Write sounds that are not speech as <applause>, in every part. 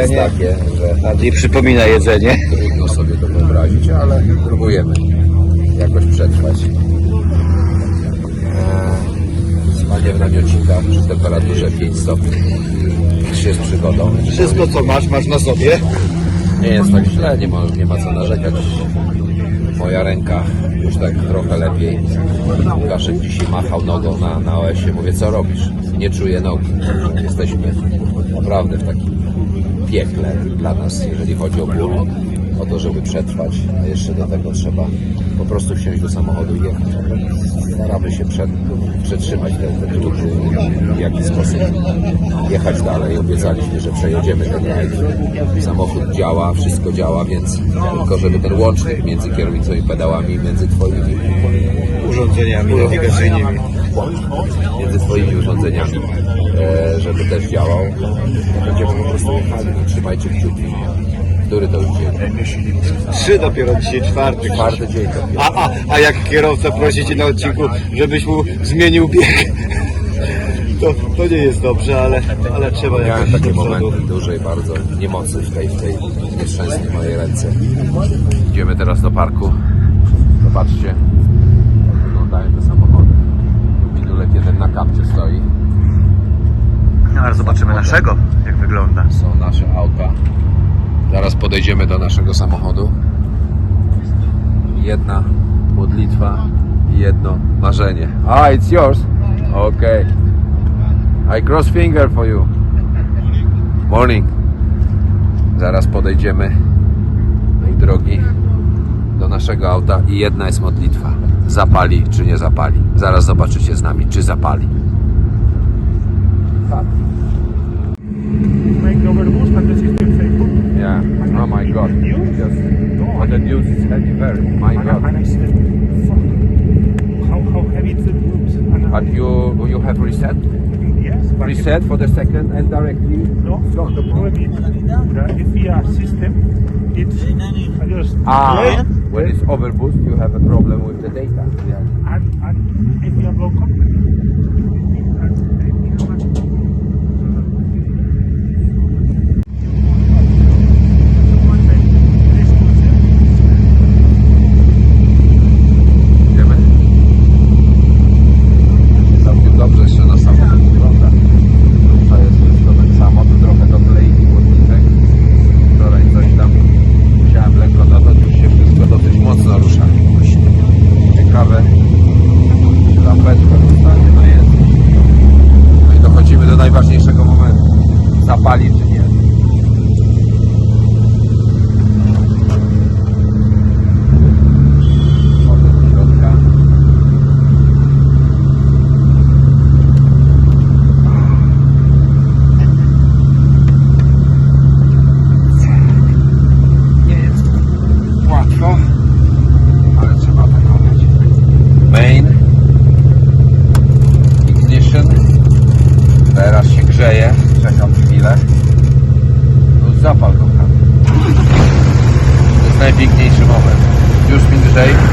jedzenie- jest takie, że Bardziej przypomina jedzenie. trudno sobie to wyobrazić, ale próbujemy jakoś przetrwać. Eee, Spanie w namiocikach przy temperaturze 5 stopni jest przygodą. Wszystko co masz, masz na sobie. Nie jest tak źle, nie ma, nie ma co narzekać. Moja ręka już tak trochę lepiej. Łukaszek dzisiaj machał nogą na, na OS-ie. Mówię, co robisz? Nie czuję nogi. Jesteśmy naprawdę w takim piekle dla nas, jeżeli chodzi o ból. O to, żeby przetrwać, a jeszcze do tego trzeba po prostu wsiąść do samochodu i jechać. Staramy się przed, przetrzymać te, te trudy w jakiś sposób jechać dalej. Obiecaliśmy, że przejedziemy ten rajd. Samochód działa, wszystko działa, więc tylko żeby ten łącznik między kierownicą i pedałami, między twoimi Urządzeniami nawigacyjnymi. między twoimi urządzeniami, żeby też działał. Będziemy po prostu jechali. Trzymajcie kciuki. Który to już dzień? Trzy dopiero dzisiaj, czwarty. Czwarty dzień dopiero. A, a, a jak kierowca prosi cię na odcinku, żebyś mu zmienił bieg, to, to nie jest dobrze, ale, ale trzeba Miałem jakoś takie do przodu. momenty dużej bardzo niemocy w tej, w tej nieszczęsnej mojej ręce. Idziemy teraz do parku. Zobaczcie, jak wyglądają te samochody. Widulek jeden na kapcie stoi. No, ale zobaczymy naszego, jak wygląda. Są nasze auta. Zaraz podejdziemy do naszego samochodu. Jedna modlitwa i jedno marzenie. Ah, it's yours? Okay. I cross finger for you. Morning. Zaraz podejdziemy, mój drogi, do naszego auta i jedna jest modlitwa. Zapali czy nie zapali. Zaraz zobaczycie z nami, czy zapali. God. Just, but the news is heavy, very. My And, God. and I said, fuck, how, how heavy it looks. And But you you have reset, yes, but reset for the second, and directly. no, the problem is the FIA system, it's just Ah, when it's overboost, you have a problem with the data. Yeah. and, and Już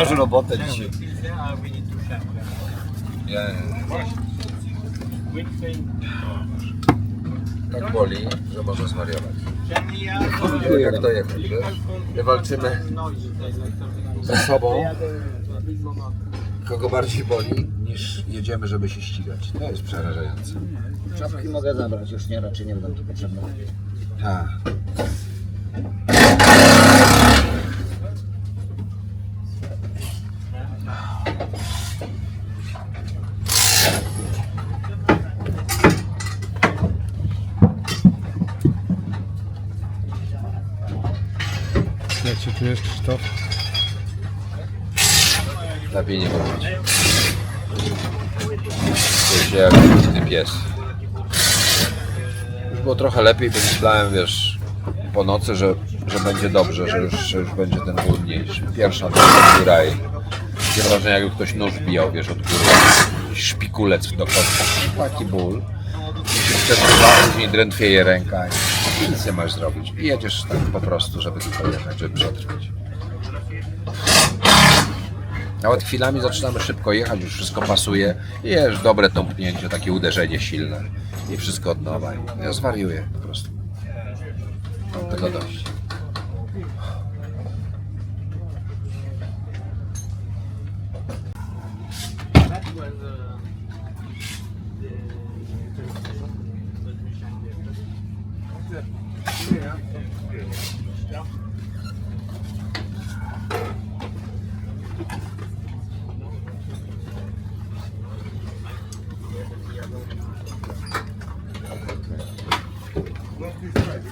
Masz robotę dzisiaj. Ja... Tak boli, że może zwariować. Jak to jechać? My walczymy ze sobą, kogo bardziej boli, niż jedziemy, żeby się ścigać. To jest przerażające. Czapki mogę zabrać, już nie, raczej nie będą tu potrzebne. Tak. Jak się czujesz, Krzysztof? Lepiej nie. Czuję się jak smutny pies. Już było trochę lepiej, bo myślałem, wiesz, po nocy, że, że będzie dobrze, że już, że już będzie ten ból. Pierwsza druga góra i takie wrażenie, jakby ktoś nóż bijał, wiesz, od góry. Szpikulec do końca. Taki ból. I się przesuwa, później drętwieje ręka i nic nie masz zrobić. I jedziesz tak po prostu, żeby tylko jechać, żeby przetrwać. Nawet chwilami zaczynamy szybko jechać, już wszystko pasuje jest dobre tąpnięcie, takie uderzenie silne i wszystko od nowa. Ja zwariuję po prostu. Mam tego dość.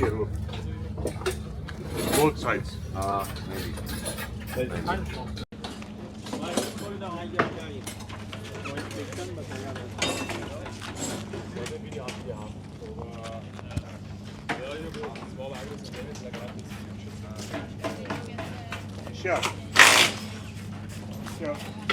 Look. Both sides. Ah, maybe. Sure. Sure.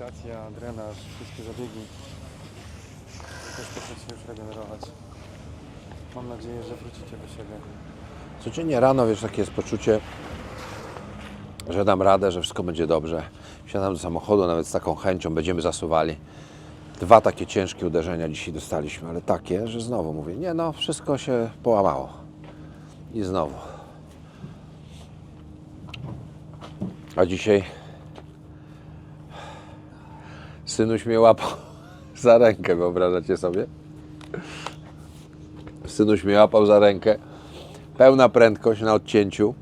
Rehabilitacja, drenaż, wszystkie zabiegi. Też się już regenerować. Mam nadzieję, że wrócicie do siebie. Codziennie rano, wiesz, takie jest poczucie, że dam radę, że wszystko będzie dobrze. Siadam do samochodu nawet z taką chęcią, będziemy zasuwali. Dwa takie ciężkie uderzenia dzisiaj dostaliśmy, ale takie, że znowu mówię, nie no, wszystko się połamało. I znowu. A dzisiaj synuś mnie łapał <laughs> za rękę, wyobrażacie sobie? Synuś mnie łapał za rękę pełna prędkość na odcięciu.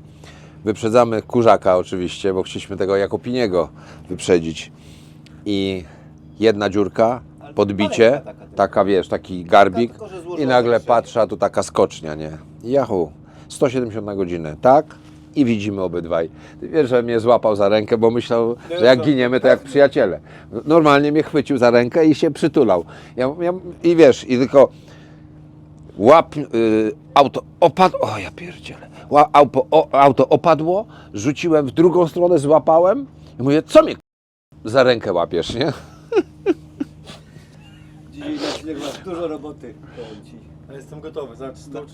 Wyprzedzamy kurzaka oczywiście, bo chcieliśmy tego Jakopiniego wyprzedzić. I jedna dziurka, podbicie, taka wiesz, taki garbik i nagle patrzę, a tu taka skocznia, nie? I Jachu, 170 na godzinę, tak? I widzimy obydwaj. Wiesz, że mnie złapał za rękę, bo myślał, że jak giniemy, to jak przyjaciele. Normalnie mnie chwycił za rękę i się przytulał. Ja, ja, I wiesz, i tylko łap, y, auto opadło, o ja pierdzielę, Ła, auto, o, auto opadło, rzuciłem w drugą stronę, złapałem i mówię, co mnie za rękę łapiesz, nie? Dzisiaj na dużo roboty, powiem Ci. Ale jestem gotowy,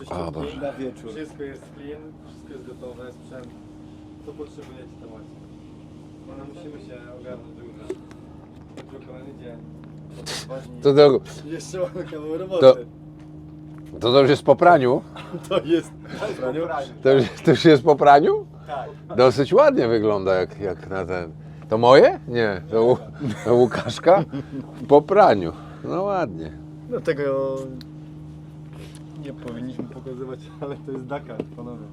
to O Boże. Na wieczór. Wszystko jest clean, wszystko jest gotowe, sprzęt. Co potrzebujecie, to macie. No, no musimy się ogarnąć do jutra. Jutro kolejny dzień. Potem dwa dni. To, to, Jeszcze mamy kawał roboty. To- to, to już jest po praniu? <laughs> To jest praniu. To już, to już jest po praniu? Tak. Dosyć ładnie wygląda jak, jak na ten... To moje? Nie, to, Łu- to Łukaszka po praniu. No ładnie. No tego nie powinniśmy pokazywać, <laughs> ale to jest Dakar, panowie.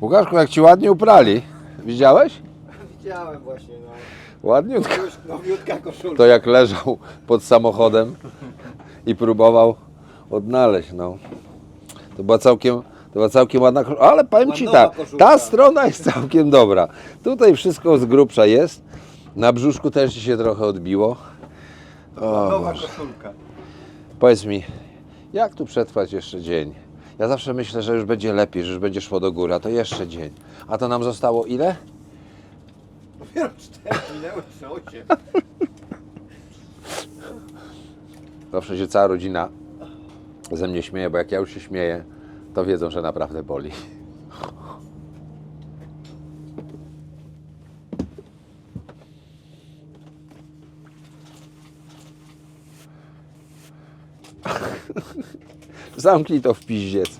Łukaszku, jak ci ładnie uprali. Widziałeś? Widziałem właśnie, no. Ładniutko. Już nowiutka koszulka. To jak leżał pod samochodem i próbował odnaleźć, no. To była całkiem, to była całkiem ładna koszulka. Ale powiem Ci tak, koszulka. ta strona jest całkiem dobra. Tutaj wszystko z grubsza jest. Na brzuszku też Ci się trochę odbiło. O, Nowa Boże. koszulka. Powiedz mi, jak tu przetrwać jeszcze dzień? Ja zawsze myślę, że już będzie lepiej, że już będzie szło do góry, a to jeszcze dzień. A to nam zostało ile? Dopiero cztery minęły, czy osiem. Zawsze się cała rodzina ze mnie śmieje, bo jak ja już się śmieję, to wiedzą, że naprawdę boli. Zamknij to w piździec.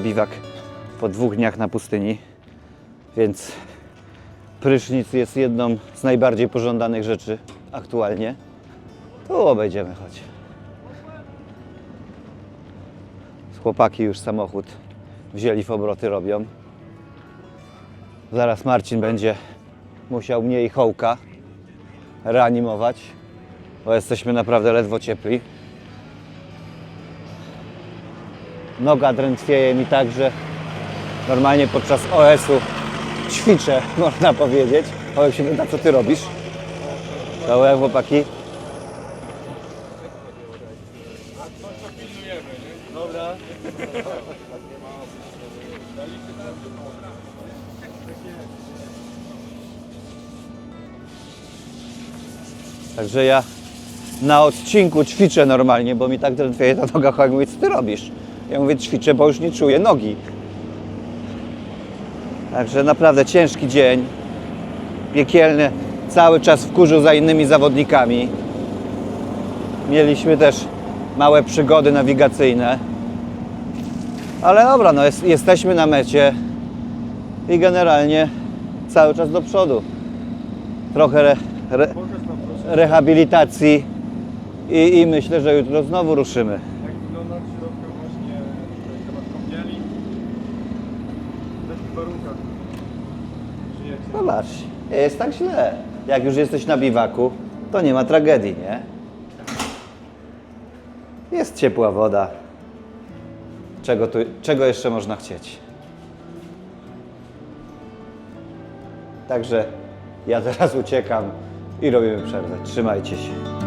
Biwak po dwóch dniach na pustyni, więc prysznic jest jedną z najbardziej pożądanych rzeczy aktualnie. Tu obejdziemy choć. Chłopaki już samochód wzięli w obroty, robią. Zaraz Marcin będzie musiał mnie i Hołka reanimować, bo jesteśmy naprawdę ledwo ciepli. Noga drętwieje mi tak, że normalnie podczas OS-u ćwiczę, <laughs> można powiedzieć. Ołek się pyta, co ty robisz? Jak chłopaki? Także ja na odcinku ćwiczę normalnie, bo mi tak drętwieje ta noga. Chłopak mówi, co ty robisz? Ja mówię, ćwiczę, bo już nie czuję nogi. Także naprawdę ciężki dzień. Piekielny. Cały czas w kurzu za innymi zawodnikami. Mieliśmy też małe przygody nawigacyjne. Ale dobra, no jest, jesteśmy na mecie i generalnie cały czas do przodu. Trochę re, re, rehabilitacji i, i myślę, że jutro znowu ruszymy. jak wygląda w środku właśnie tutaj temat kąpieli. W jakich warunkach Zobacz, nie jest tak źle. Jak już jesteś na biwaku, to nie ma tragedii, nie? Jest ciepła woda. Czego, tu, czego jeszcze można chcieć? Także ja teraz uciekam i robimy przerwę. Trzymajcie się.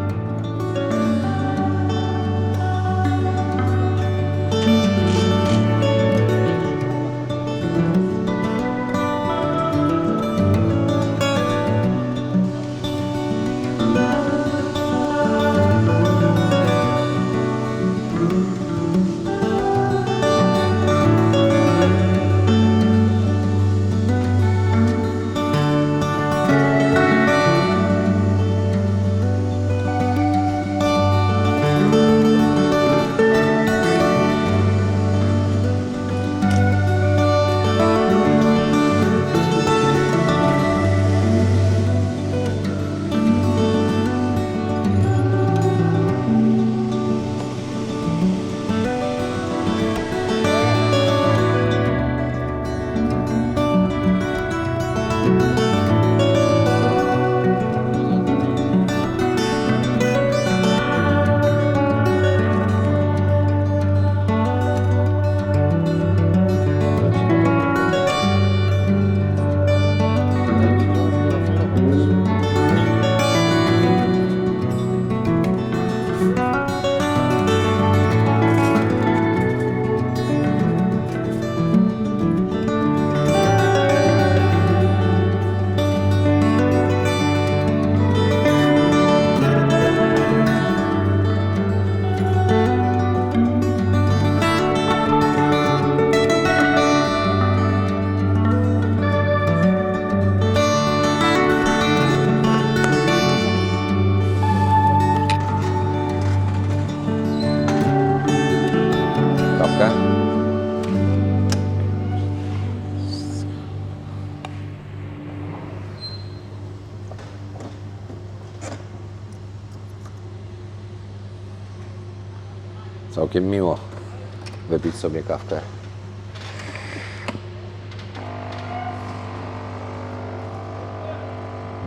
Sobie kawkę.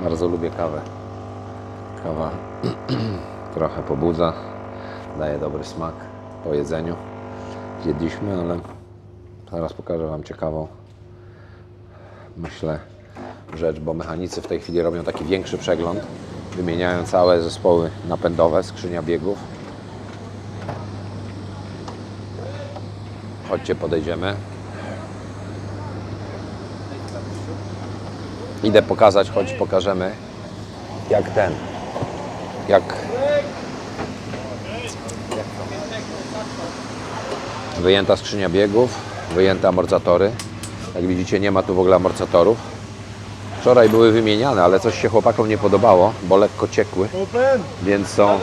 Bardzo lubię kawę. Kawa <clears throat> trochę pobudza, daje dobry smak po jedzeniu. Jedliśmy, ale zaraz pokażę Wam ciekawą, myślę, rzecz, bo mechanicy w tej chwili robią taki większy przegląd. Wymieniają całe zespoły napędowe, skrzynia biegów. Chodźcie, podejdziemy. Idę pokazać, choć pokażemy jak ten, jak, wyjęta skrzynia biegów, wyjęte amortyzatory. Jak widzicie nie ma tu w ogóle amortyzatorów. Wczoraj były wymieniane, ale coś się chłopakom nie podobało, bo lekko ciekły, więc są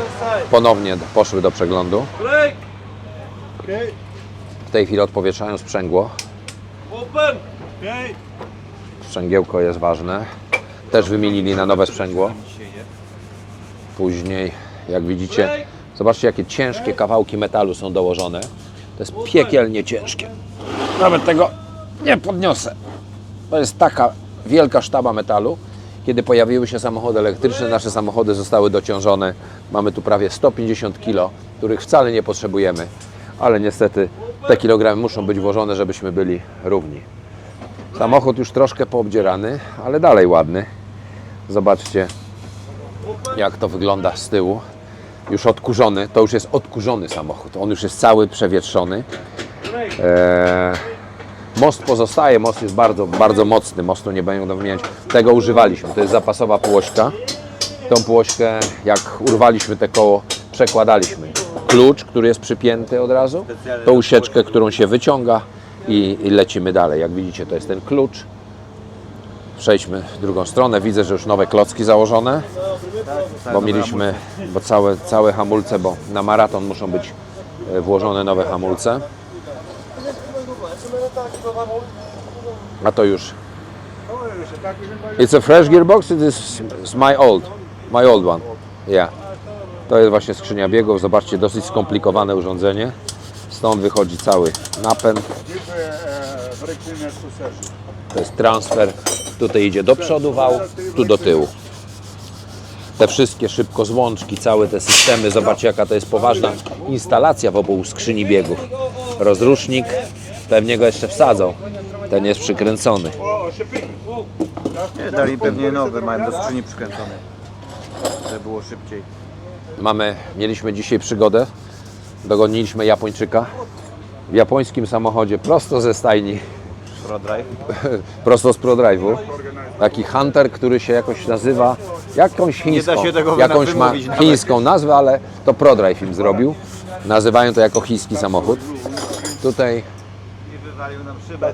ponownie poszły do przeglądu. W tej chwili odpowietrzają sprzęgło. Sprzęgiełko jest ważne. Też wymienili na nowe sprzęgło. Później, jak widzicie, zobaczcie jakie ciężkie kawałki metalu są dołożone. To jest piekielnie ciężkie. Nawet tego nie podniosę. To jest taka wielka sztaba metalu. Kiedy pojawiły się samochody elektryczne, nasze samochody zostały dociążone. Mamy tu prawie 150 kg, których wcale nie potrzebujemy, ale niestety te kilogramy muszą być włożone, żebyśmy byli równi. Samochód już troszkę poobdzierany, ale dalej ładny. Zobaczcie, jak to wygląda z tyłu. Już odkurzony, to już jest odkurzony samochód. On już jest cały przewietrzony. Eee, most pozostaje, most jest bardzo, bardzo mocny. Mostu nie będą wymieniać. Tego używaliśmy. To jest zapasowa płośka. Tą płośkę, jak urwaliśmy te koło, przekładaliśmy. Klucz, który jest przypięty od razu, tą usieczkę, którą się wyciąga i, i lecimy dalej. Jak widzicie, to jest ten klucz. Przejdźmy w drugą stronę. Widzę, że już nowe klocki założone, bo mieliśmy, bo całe, całe hamulce, bo na maraton muszą być e, włożone nowe hamulce. A to już. It's a fresh gearbox. It is my old, my old one. Yeah. To jest właśnie skrzynia biegów. Zobaczcie, dosyć skomplikowane urządzenie. Stąd wychodzi cały napęd. To jest transfer. Tutaj idzie do przodu wał, tu do tyłu. Te wszystkie szybkozłączki, całe te systemy, zobaczcie jaka to jest poważna instalacja wokół skrzyni biegów. Rozrusznik, pewnie go jeszcze wsadzą. Ten jest przykręcony. Dali pewnie nowe, mają do skrzyni przykręcone. Żeby było szybciej. Mamy, mieliśmy dzisiaj przygodę. Dogoniliśmy Japończyka w japońskim samochodzie prosto ze stajni, ProDrive. <laughs> prosto z ProDrive'u. Taki Hunter, który się jakoś nazywa jakąś chińską, jakąś ma chińską nazwę, ale to ProDrive im zrobił. Nazywają to jako chiński samochód. Tutaj wywalił nam szybę.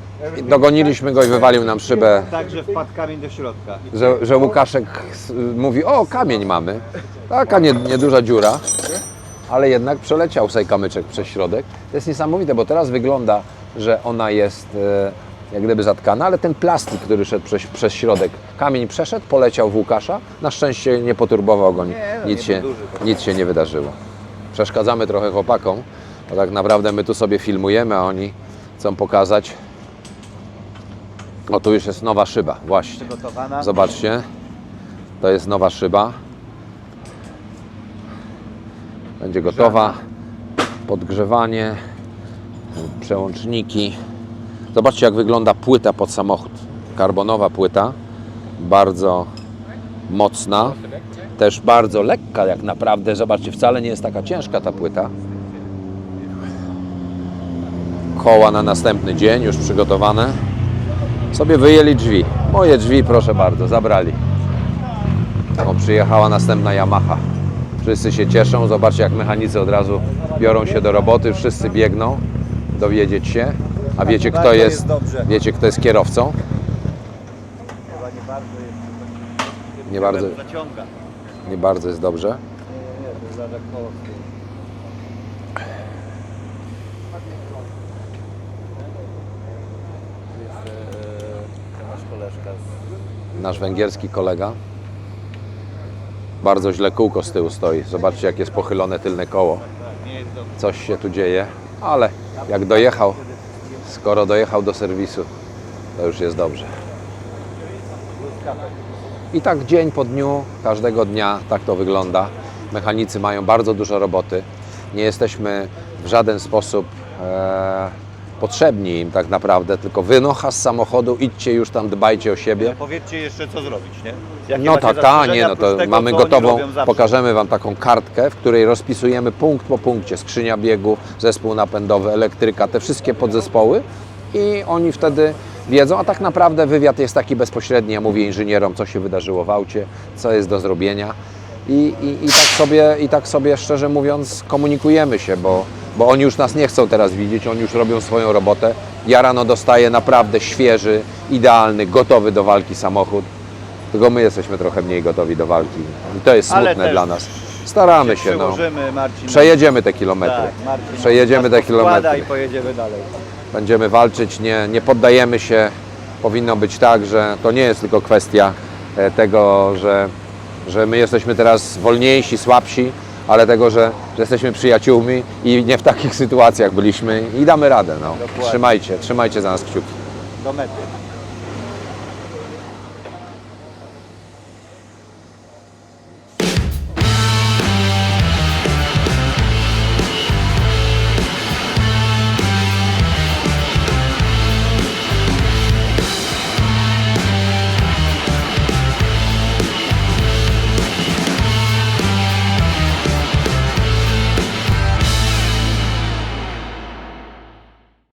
dogoniliśmy go i wywalił nam szybę, Tak, że wpadł kamień do środka. że, że Łukaszek s- mówi, o kamień mamy. Taka nie- nieduża dziura, ale jednak przeleciał sobie kamyczek przez środek. To jest niesamowite, bo teraz wygląda, że ona jest e, jak gdyby zatkana, ale ten plastik, który szedł przez, przez środek, kamień przeszedł, poleciał w Łukasza. Na szczęście nie poturbował go, no, nic, nie się, był duży. nic się nie wydarzyło. Przeszkadzamy trochę chłopakom, bo tak naprawdę my tu sobie filmujemy, a oni chcą pokazać. O, tu już jest nowa szyba, właśnie. Przygotowana. Zobaczcie, to jest nowa szyba. Będzie gotowa. Podgrzewanie, przełączniki. Zobaczcie, jak wygląda płyta pod samochód. Karbonowa płyta, bardzo mocna, też bardzo lekka, jak naprawdę. Zobaczcie, wcale nie jest taka ciężka ta płyta. Koła na następny dzień już przygotowane sobie wyjęli drzwi. Moje drzwi, proszę bardzo, zabrali. O, przyjechała następna Yamaha. Wszyscy się cieszą. Zobaczcie, jak mechanicy od razu biorą się do roboty. Wszyscy biegną dowiedzieć się. A wiecie, kto jest, wiecie, kto jest kierowcą? Chyba nie bardzo jest. Nie bardzo, Zaciąga. nie bardzo jest dobrze. Nie, to zaraz koło. Nasz węgierski kolega. Bardzo źle kółko z tyłu stoi. Zobaczcie, jak jest pochylone tylne koło. coś się tu dzieje, ale jak dojechał, skoro dojechał do serwisu, to już jest dobrze. I tak dzień po dniu, każdego dnia tak to wygląda. Mechanicy mają bardzo dużo roboty. Nie jesteśmy w żaden sposób e, potrzebni im tak naprawdę, tylko wynocha z samochodu, idźcie już tam, dbajcie o siebie. Powiedzcie jeszcze co zrobić, nie? Jakie No tak, tak, nie, no to tego, mamy gotową, pokażemy Wam taką kartkę, w której rozpisujemy punkt po punkcie, skrzynia biegu, zespół napędowy, elektryka, te wszystkie podzespoły. I oni wtedy wiedzą, a tak naprawdę wywiad jest taki bezpośredni, ja mówię inżynierom, co się wydarzyło w aucie, co jest do zrobienia. I, i, i, tak, sobie, i tak sobie szczerze mówiąc komunikujemy się, bo, bo oni już nas nie chcą teraz widzieć, oni już robią swoją robotę. Ja rano dostaję naprawdę świeży, idealny, gotowy do walki samochód. Tylko my jesteśmy trochę mniej gotowi do walki. I to jest smutne dla nas. Staramy się, no. Marcin. Przejedziemy te kilometry. Tak, Marcin. Przejedziemy te kilometry. i pojedziemy dalej. Będziemy walczyć, nie, nie poddajemy się. Powinno być tak, że to nie jest tylko kwestia e, tego, że, że my jesteśmy teraz wolniejsi, słabsi, ale tego, że, że jesteśmy przyjaciółmi i nie w takich sytuacjach byliśmy i damy radę. No. Dokładnie. Trzymajcie, trzymajcie za nas kciuki. Do mety.